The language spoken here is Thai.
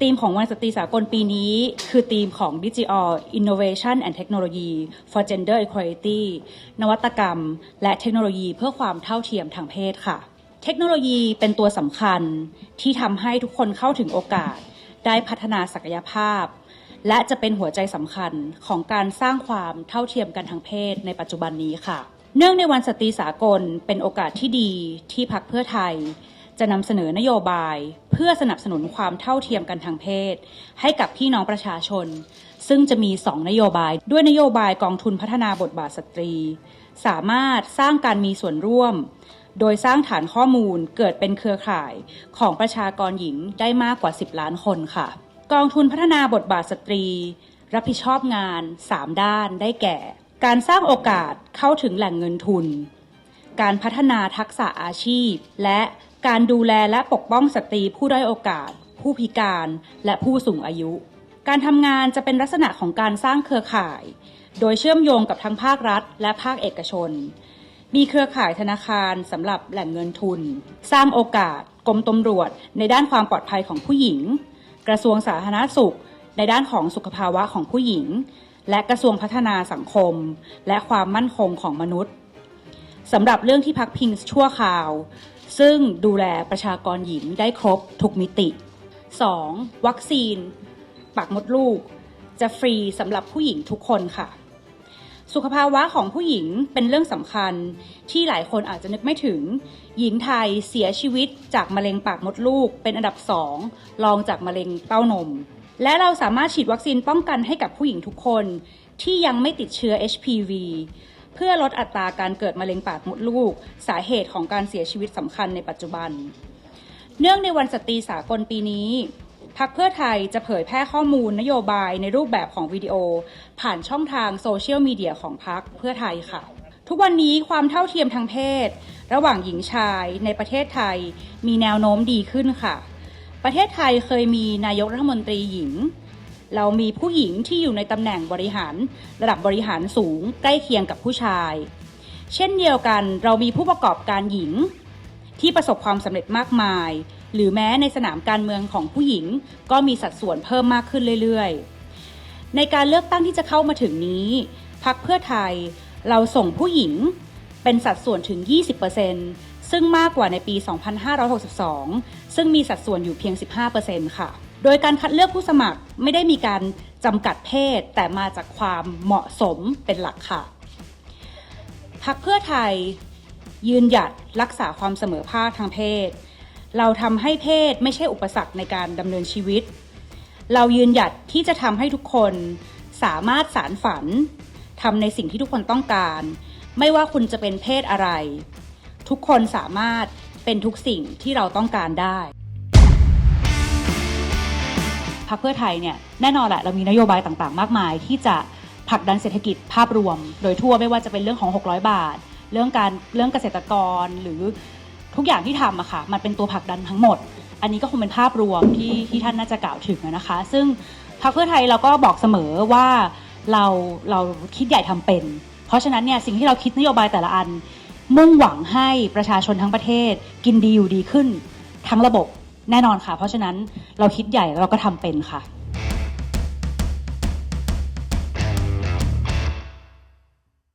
ธีมของวันสตรีสากลปีนี้ คือธีมของ Digital Innovation and Technology for Gender Equality นวัตกรรม และเทคโนโลยีเพื่อความเท่าเทียมทางเพศค่ะ เทคโนโลยีเป็นตัวสำคัญที่ทำให้ทุกคนเข้าถึงโอกาส ได้พัฒนาศักยภาพ และจะเป็นหัวใจสำคัญของการสร้างความเท่าเทียมกันทางเพศในปัจจุบันนี้ค่ะ เนื่องในวันสตรีสากลเป็นโอกาสที่ดีที่พักเพื่อไทย จะนำเสนอนโยบาย เพื่อสนับสนุนความเท่าเทียมกันทางเพศ ให้กับพี่น้องประชาชน ซึ่งจะมี 2 นโยบาย ด้วยนโยบายกองทุนพัฒนาบทบาทสตรี สามารถสร้างการมีส่วนร่วม โดยสร้างฐานข้อมูลเกิดเป็นเครือข่ายของประชากรหญิงได้มากกว่า 10 ล้านคนค่ะ กองทุนพัฒนาบทบาทสตรี รับผิดชอบงาน 3 ด้านได้แก่ การสร้างโอกาสเข้าถึงแหล่งเงินทุนการพัฒนาทักษะอาชีพ และ การดูแลและปกป้องสตรีผู้ด้อยโอกาส ผู้พิการและผู้สูงอายุ การทำงานจะเป็นลักษณะของการสร้างเครือข่าย โดยเชื่อมโยงกับทั้งภาครัฐ และภาคเอกชน มีเครือข่ายธนาคารสำหรับแหล่งเงินทุน สร้างโอกาสกรมตำรวจ ในด้านความปลอดภัยของผู้หญิง กระทรวงสาธารณสุข ในด้านของสุขภาวะของผู้หญิง และกระทรวงพัฒนาสังคม และความมั่นคงของมนุษย์สำหรับเรื่องที่พักพิงชั่วคราว ซึ่งดูแลประชากรหญิงได้ครบทุกมิติ 2. วัคซีน ปากมดลูก จะฟรีสำหรับผู้หญิงทุกคนค่ะ สุขภาวะของผู้หญิงเป็นเรื่องสำคัญที่หลายคนอาจจะนึกไม่ถึง หญิงไทยเสียชีวิตจากมะเร็งปากมดลูก เป็นอันดับสองรองจากมะเร็งเต้านม และเราสามารถฉีดวัคซีนป้องกันให้กับผู้หญิงทุกคนที่ยังไม่ติดเชื้อ HPV เพื่อลดอัตราการเกิดมะเร็งปากมดลูก สาเหตุของการเสียชีวิตสำคัญในปัจจุบัน เนื่องในวันสตรีสากลปีนี้พักเพื่อไทยจะเผยแพร่ข้อมูลนโยบายในรูปแบบของวิดีโอ ผ่านช่องทางโซเชียลมีเดียของพักเพื่อไทยค่ะ ทุกวันนี้ความเท่าเทียมทางเพศ ระหว่างหญิงชายในประเทศไทยมีแนวโน้มดีขึ้นค่ะ ประเทศไทยเคยมีนายกรัฐมนตรีหญิง เรามีผู้หญิงที่อยู่ในตำแหน่งบริหาร ระดับบริหารสูงใกล้เคียงกับผู้ชาย เช่นเดียวกันเรามีผู้ประกอบการหญิง ที่ประสบความสำเร็จมากมาย หรือแม้ในสนามการเมืองของผู้หญิง ก็มีสัดส่วนเพิ่มมากขึ้นเรื่อยๆ ในการเลือกตั้งที่จะเข้ามาถึงนี้พักเพื่อไทยเราส่งผู้หญิงเป็นสัดส่วนถึง 20%ซึ่งมากกว่าในปี 2562 ซึ่งมีสัดส่วนอยู่เพียง 15%ค่ะ โดยการคัดเลือกผู้สมัครไม่ได้มีการจำกัดเพศ แต่มาจากความเหมาะสมเป็นหลักค่ะพักเพื่อไทยยืนหยัดรักษาความเสมอภาคทางเพศ เราทำให้เพศไม่ใช่อุปสรรคในการดำเนินชีวิต เรายืนหยัดที่จะทำให้ทุกคนสามารถสารฝันทำในสิ่งที่ทุกคนต้องการ ไม่ว่าคุณจะเป็นเพศอะไร ทุกคนสามารถเป็นทุกสิ่งที่เราต้องการได้ พรรคเพื่อไทยเนี่ยแน่นอนแหละเรามีนโยบายต่างๆ มากมาย ที่จะผลักดันเศรษฐกิจภาพรวม โดยทั่วไม่ว่าจะเป็นเรื่องของ 600 บาท เรื่องการเรื่องเกษตรกรหรือทุกอย่างที่ทำอะค่ะมันเป็นตัวผลักดันทั้งหมด อันนี้ก็คงเป็นภาพรวมที่ที่ท่านน่าจะกล่าวถึงนะคะ ซึ่งพรรคเพื่อไทยเราก็บอกเสมอว่าเราเราคิดใหญ่ทำเป็น เพราะฉะนั้นเนี่ยสิ่งที่เราคิดนโยบายแต่ละอัน มุ่งหวังให้ประชาชนทั้งประเทศ กินดีอยู่ดีขึ้น ทั้งระบบ แน่นอนค่ะ เพราะฉะนั้นเราคิดใหญ่แล้วเราก็ทำเป็นค่ะ